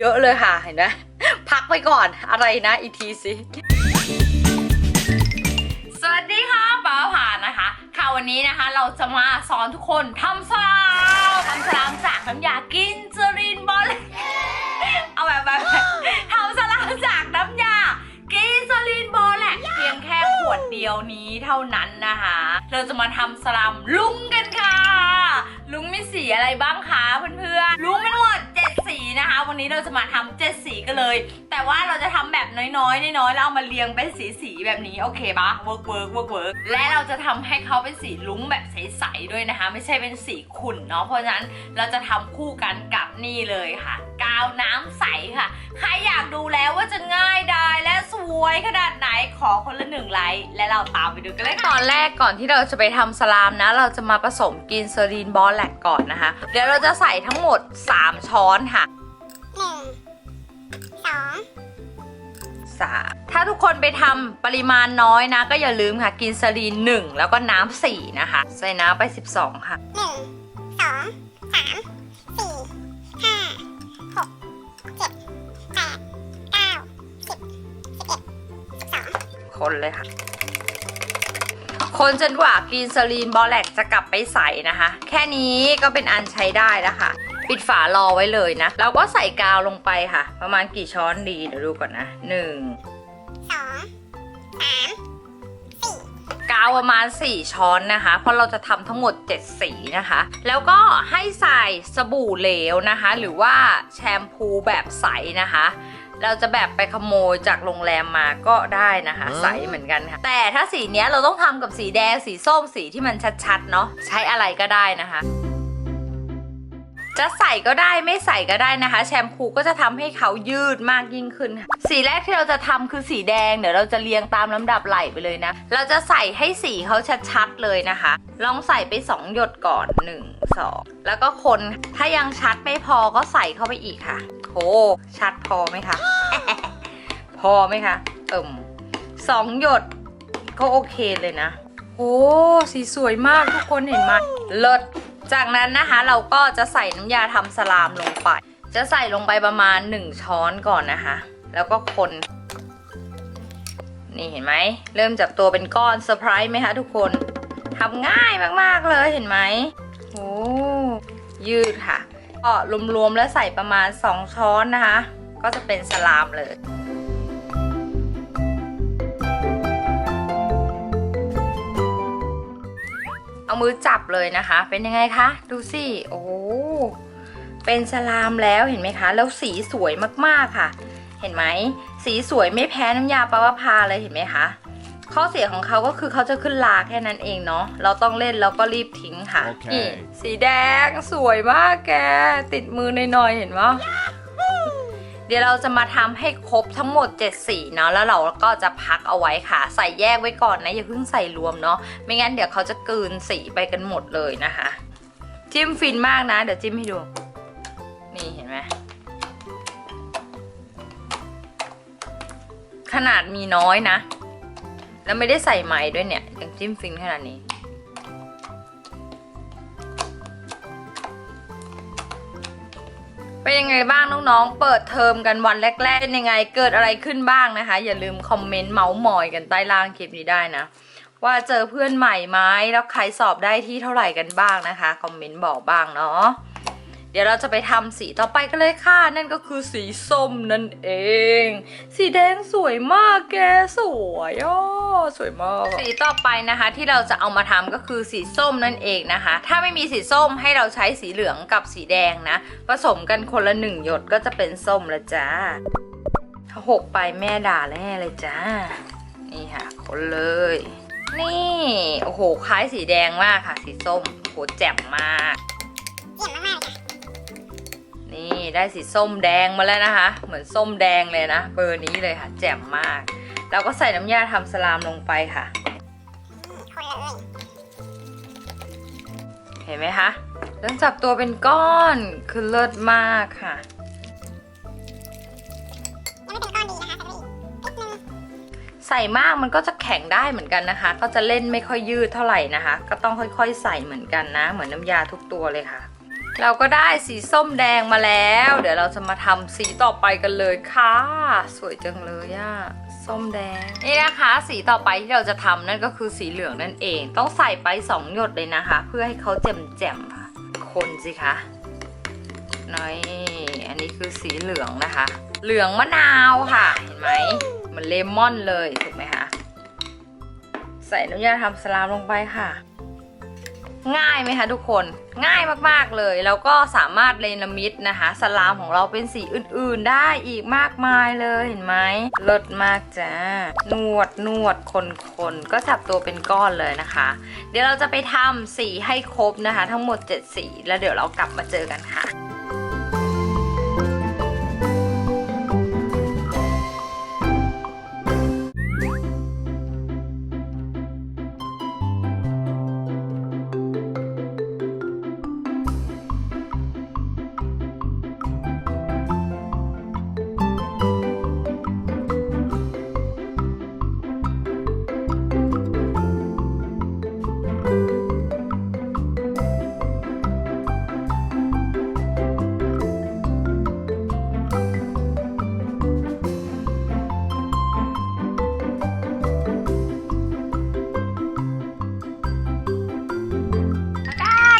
เยอะเลยค่ะเห็นไหมพักไปก่อนอะไรนะอีกทีสิ สวัสดีค่ะป้าผ่านนะคะ ค่ะวันนี้นะคะเราจะมาสอนทุกคนทำสลามทำสลามจากน้ำยากินเจรินบอลเอาแบบแบบทำสลามจากน้ำยากินเจรินบอลแหละเพียงแค่ขวดเดียวนี้เท่านั้นนะคะ เราจะมาทำสลามลุงกันค่ะ ลุงมีสีอะไรบ้างคะเพื่อนๆลุงมีทั้งหมดเจ็ดสีนะคะ วันนี้เราจะมาทำเจ็ดสีกันเลย แต่ว่าเราจะทำแบบน้อยๆน้อยๆแล้วเอามาเรียงเป็นสีสีๆแบบนี้โอเคปะเวิร์กเวิร์กเวิร์กเวิร์กและเราจะทำให้เขาเป็นสีลุ้งแบบใสๆด้วยนะคะ ไม่ใช่เป็นสีขุ่นเนาะเพราะฉะนั้นเราจะทำคู่กันกับนี่เลยค่ะาวน้ำใสค่ะ ใครอยากดูแล้วว่าจะง่ายดายและสวยขนาดไหนขอคนละหนึ่งไลค์และเราตามไปดูกันเลยตอนแรกก่อนที่เราจะไปทำสลามนะ เราจะมาผสมกินเซรีนบอลแลกก่อนนะคะ เดี๋ยวเราจะใส่ทั้งหมด 3 ช้อนค่ะ 1 2 3ถ้าทุกคนไปทำปริมาณน้อยนะ ก็อย่าลืมค่ะ กินสลีน 1 แล้วก็น้ำ4นะคะ ใส่น้ำไป 12 ค่ะ 1 2 3 คนเลยค่ะ คนจนกว่ากินซาลีนบอลแลกจะกลับไปใส่นะคะ แค่นี้ก็เป็นอันใช้ได้แล้วค่ะ ปิดฝารอไว้เลยนะ เราก็ใส่กาวลงไปค่ะ ประมาณกี่ช้อนดีเดี๋ยวดูก่อนนะหนึ่งสองสามสี่กาวประมาณ 4 ช้อนนะคะ เพราะเราจะทำทั้งหมด 7 สีนะคะ แล้วก็ให้ใส่สบู่เหลวนะคะ หรือว่าแชมพูแบบใสนะคะ เราจะแบบไปขโมยจากโรงแรมมาก็ได้นะคะอ๋อใสเหมือนกันค่ะ แต่ถ้าสีเนี้ยเราต้องทำกับสีแดงสีส้มสีที่มันชัดๆเนาะใช้อะไรก็ได้นะคะ จะใส่ก็ได้ไม่ใส่ก็ได้นะคะ แชมพูก็จะทำให้เขายืดมากยิ่งขึ้น สีแรกที่เราจะทำคือสีแดงเดี๋ยวเราจะเรียงตามลำดับไหลไปเลยนะ เราจะใส่ให้สีเขาชัดๆเลยนะคะ ลองใส่ไป 2 หยดก่อน 1 2 แล้วก็คนถ้ายังชัดไม่พอก็ใส่เข้าไปอีกค่ะโหชัดพอไหมคะพอไหมคะเอิ่มสองหยดก็โอเคเลยนะโอ้สีสวยมากทุกคนเห็นไหมเลิศ จากนั้นนะคะเราก็จะใส่น้ำยาทำสลามลงไป จะใส่ลงไปประมาณ 1 ช้อนก่อนนะคะ แล้วก็คน นี่เห็นไหม เริ่มจากตัวเป็นก้อนเซอร์ไพรส์ไหมคะทุกคนทำง่ายมากๆเลยเห็นไหมโอ้ยืดค่ะ ก็รวมๆแล้วใส่ประมาณ 2 ช้อนนะคะ ก็จะเป็นสลามเลย เอามือจับเลยนะคะ เป็นยังไงคะ ดูสิ โอ้โหเป็นสลามแล้วเห็นไหมคะ แล้วสีสวยมากๆค่ะ เห็นไหม สีสวยไม่แพ้น้ำยาปลาวพาเลยเห็นไหมคะ ข้อเสียของเขาก็คือเขาจะขึ้นลาแค่นั้นเองเนาะ เราต้องเล่นแล้วก็รีบทิ้งค่ะโอเคนี่สีแดงสวยมากแก ติดมือหน่อยๆเห็นไหม เดี๋ยวเราจะมาทำให้ครบทั้งหมด 7 สีเนาะแล้วเราก็จะพักเอาไว้ค่ะ ใส่แยกไว้ก่อนนะอย่าเพิ่งใส่รวมเนาะไม่งั้นเดี๋ยวเขาจะกลืนสีไปกันหมดเลยนะคะ จิ้มฟินมากนะ เดี๋ยวจิ้มให้ดู นี่เห็นไหมขนาดมีน้อยนะ แล้วไม่ได้ใส่ไหมด้วยเนี่ยยังจิ้มฟินขนาดนี้ เป็นยังไงบ้างน้องๆ เปิดเทอมกันวันแรกๆ เป็นยังไง เกิดอะไรขึ้นบ้างนะคะ อย่าลืมคอมเมนต์เมาส์มอยกันใต้ล่างคลิปนี้ได้นะ ว่าเจอเพื่อนใหม่ไหมแล้วใครสอบได้ที่เท่าไหร่กันบ้างนะคะ คอมเมนต์บอกบ้างเนาะ ดี๋ยวเราจะไปทำสีต่อไปกันเลยค่ะ นั่นก็คือสีส้มนั่นเอง สีแดงสวยมากแกสวยอะสวยมาก สีต่อไปนะคะที่เราจะเอามาทำก็คือสีส้มนั่นเองนะคะ ถ้าไม่มีสีส้มให้เราใช้สีเหลืองกับสีแดงนะ ผสมกันคนละหนึ่งหยดก็จะเป็นส้มแล้วจ้าถ้าหกไปแม่ด่าแน่เลยจ้า นี่ค่ะคนเลย นี่โอ้โหคล้ายสีแดงมากค่ะ สีส้มโอ้โหแจ่มมากเยี่ยมมากๆเลยค่ะ นี่ได้สีส้มแดงมาแล้วนะคะ เหมือนส้มแดงเลยนะ เบอร์นี้เลยค่ะ แจ่มมาก เราก็ใส่น้ำยาทำสลามลงไปค่ะ เห็นไหมคะเริ่มจับตัวเป็นก้อน คือเลิศมากค่ะใส่มากมันก็จะแข็งได้เหมือนกันนะคะ ก็จะเล่นไม่ค่อยยืดเท่าไหร่นะคะ ก็ต้องค่อยๆ ใส่เหมือนกันนะ เหมือนน้ำยาทุกตัวเลยค่ะ เราก็ได้สีส้มแดงมาแล้ว เดี๋ยวเราจะมาทำสีต่อไปกันเลยค่ะ สวยจังเลยอะส้มแดง นี่นะคะ สีต่อไปที่เราจะทำนั่นก็คือสีเหลืองนั่นเอง ต้องใส่ไปสองหยดเลยนะคะ เพื่อให้เขาแจ่มๆค่ะ คนสิคะน้อยอันนี้คือสีเหลืองนะคะ เหลืองมะนาวค่ะ เห็นไหมมันเลมอนเลยถูกไหมคะ ใส่น้ำยาทำสลามลงไปค่ะ ง่ายไหมคะทุกคนง่ายมากๆเลย แล้วก็สามารถเลนามิดนะคะ สลามของเราเป็นสีอื่นๆได้อีกมากมายเลยเห็นไหมเลิศมากจ้านวดนวดคนคนๆก็จับตัวเป็นก้อนเลยนะคะ เดี๋ยวเราจะไปทำสีให้ครบนะคะ ทั้งหมด 7 สี แล้วเดี๋ยวเรากลับมาเจอกันค่ะ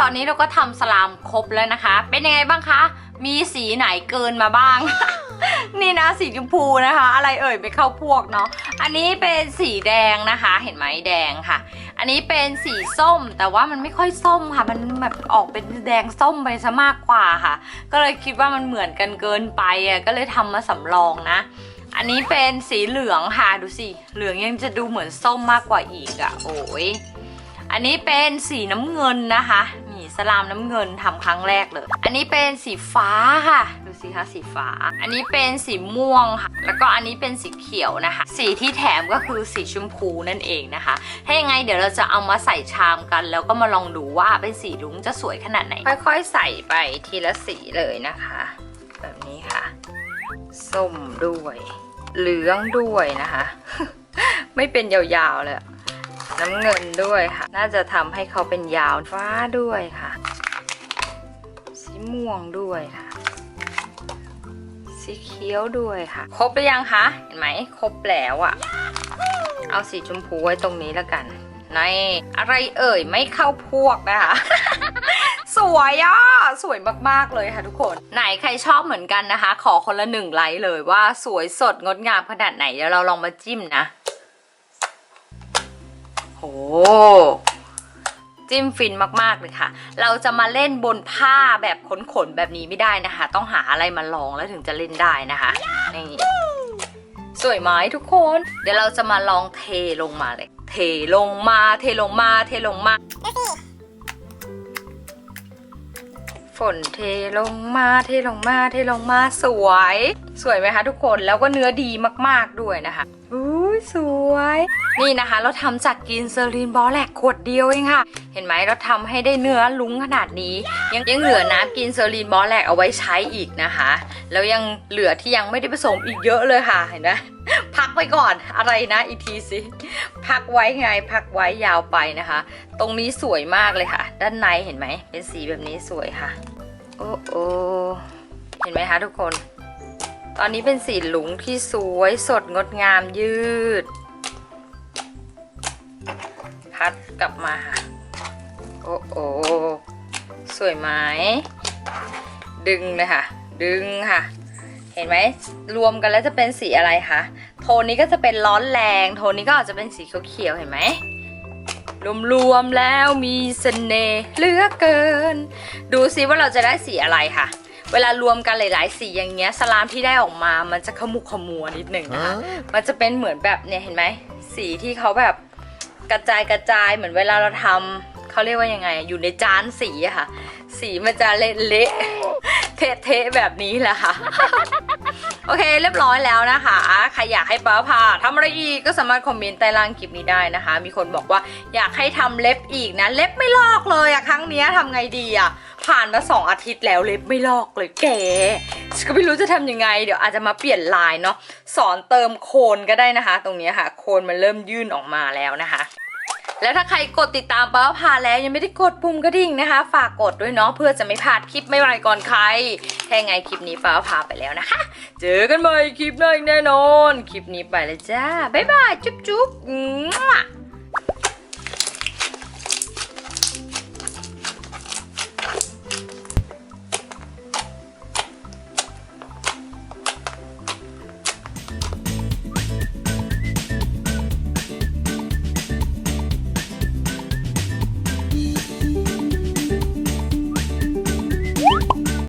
ตอนนี้เราก็ทำสลามครบแล้วนะคะ เป็นยังไงบ้างคะ มีสีไหนเกินมาบ้าง นี่นะสีชมพูนะคะ อะไรเอ่ยไปเข้าพวกเนาะ อันนี้เป็นสีแดงนะคะ เห็นไหมแดงค่ะ อันนี้เป็นสีส้ม แต่ว่ามันไม่ค่อยส้มค่ะ มันแบบออกเป็นแดงส้มไปซะมากกว่าค่ะ ก็เลยคิดว่ามันเหมือนกันเกินไปอะ ก็เลยทำมาสำรองนะอันนี้เป็นสีเหลืองค่ะดูสิ เหลืองยังจะดูเหมือนส้มมากกว่าอีกอะ โอ้ยอันนี้เป็นสีน้ำเงินนะคะ ลามน้ำเงินทำครั้งแรกเลย อันนี้เป็นสีฟ้าค่ะ ดูสิคะสีฟ้า อันนี้เป็นสีม่วงค่ะ แล้วก็อันนี้เป็นสีเขียวนะคะ สีที่แถมก็คือสีชมพูนั่นเองนะคะ ถ้ายังไงเดี๋ยวเราจะเอามาใส่ชามกัน แล้วก็มาลองดูว่าเป็นสีรุ้งจะสวยขนาดไหน ค่อย ๆ ใส่ไปทีละสีเลยนะคะ แบบนี้ค่ะ ส้มด้วย เหลืองด้วยนะคะ ไม่เป็นยาวๆเลยน้ำเงินด้วยค่ะ น่าจะทำให้เขาเป็นยาวฟ้าด้วยค่ะ ม่วงด้วยค่ะ สีเขียวด้วยค่ะ ครบหรือยังคะ เห็นไหม ครบแล้วอะเอาสีชมพูไว้ตรงนี้แล้วกัน ในอะไรเอ่ยไม่เข้าพวกนะคะ สวยอะ สวยมากๆเลยค่ะทุกคน ไหนใครชอบเหมือนกันนะคะ ขอคนละหนึ่งไลค์เลยว่าสวยสดงดงามขนาดไหนเดี๋ยวเราลองมาจิ้มนะโห จิ้มฟินมากๆเลยค่ะ เราจะมาเล่นบนผ้าแบบขนๆแบบนี้ไม่ได้นะคะ ต้องหาอะไรมาลองแล้วถึงจะเล่นได้นะคะนี่สวยไหมทุกคน เดี๋ยวเราจะมาลองเทลงมาเลย เทลงมา เทลงมา เทลงมา ฝนเทลงมา เทลงมา เทลงมา สวย สวยไหมคะทุกคน แล้วก็เนื้อดีมากๆด้วยนะคะอุ้สวยนี่นะคะ เราทำจากกินเซอรีนบอแลกขวดเดียวเองค่ะ เห็นไหมเราทำให้ได้เนื้อลุ้งขนาดนี้ ยังยังเหลือน้ำกินเซอรีนบอแลกเอาไว้ใช้อีกนะคะ แล้วยังเหลือที่ยังไม่ได้ผสมอีกเยอะเลยค่ะเห็นไหมพักไว้ก่อนอะไรนะอีกทีสิพักไว้ไงพักไว้ยาวไปนะคะ ตรงนี้สวยมากเลยค่ะ ด้านในเห็นไหมเป็นสีแบบนี้สวยค่ะ โอ้โอเห็นไหมคะทุกคน ตอนนี้เป็นสีหลุงที่สวยสดงดงามยืด พัดกลับมาค่ะ โอ้โอสวยไหม ดึงเลยค่ะ ดึงค่ะ เห็นไหม รวมกันแล้วจะเป็นสีอะไรคะ โทนนี้ก็จะเป็นร้อนแรง โทนนี้ก็อาจจะเป็นสีเขียวๆ เห็นไหม รวมๆ แล้วมีเสน่ห์เหลือเกิน ดูซิว่าเราจะได้สีอะไรค่ะเวลารวมกันหลาย ๆ สีอย่างเงี้ยสลามที่ได้ออกมา มันจะขมุกขมัวนิดหนึ่งนะคะ มันจะเป็นเหมือนแบบเนี่ยเห็นไหมสีที่เขาแบบ กระจายกระจายเหมือนเวลาเราทำเขาเรียกว่ายังไง อยู่ในจานสีอะค่ะ สีมันจะเละเละเทะแบบนี้แหละค่ะ โอเคเรียบร้อยแล้วนะคะ ใครอยากให้ป้าพาทำอะไรอีกก็สามารถคอมเมนต์ใต้ล่างคลิปนี้ได้นะคะ มีคนบอกว่าอยากให้ทำเล็บอีกนะ เล็บไม่ลอกเลยอะครั้งนี้ทำไงดีอะ ผ่านมาสองอาทิตย์แล้วเล็บไม่ลอกเลยแกก็ไม่รู้จะทำยังไง เดี๋ยวอาจจะมาเปลี่ยนลายเนาะสอนเติมโคนก็ได้นะคะ ตรงนี้ค่ะ โคนมันเริ่มยื่นออกมาแล้วนะคะแล้วถ้าใครกดติดตามป้าพาแล้วยังไม่ได้กดปุ่มกระดิ่งนะคะ ฝากกดด้วยเนาะเพื่อจะไม่พลาดคลิปใหม่ๆก่อนใครถ้ายังไงคลิปนี้ป้าพาไปแล้วนะคะ เจอกันใหม่คลิปหน้าอีกแน่นอน คลิปนี้ไปเลยจ้าบ๊ายบายจุ๊บจุ๊บ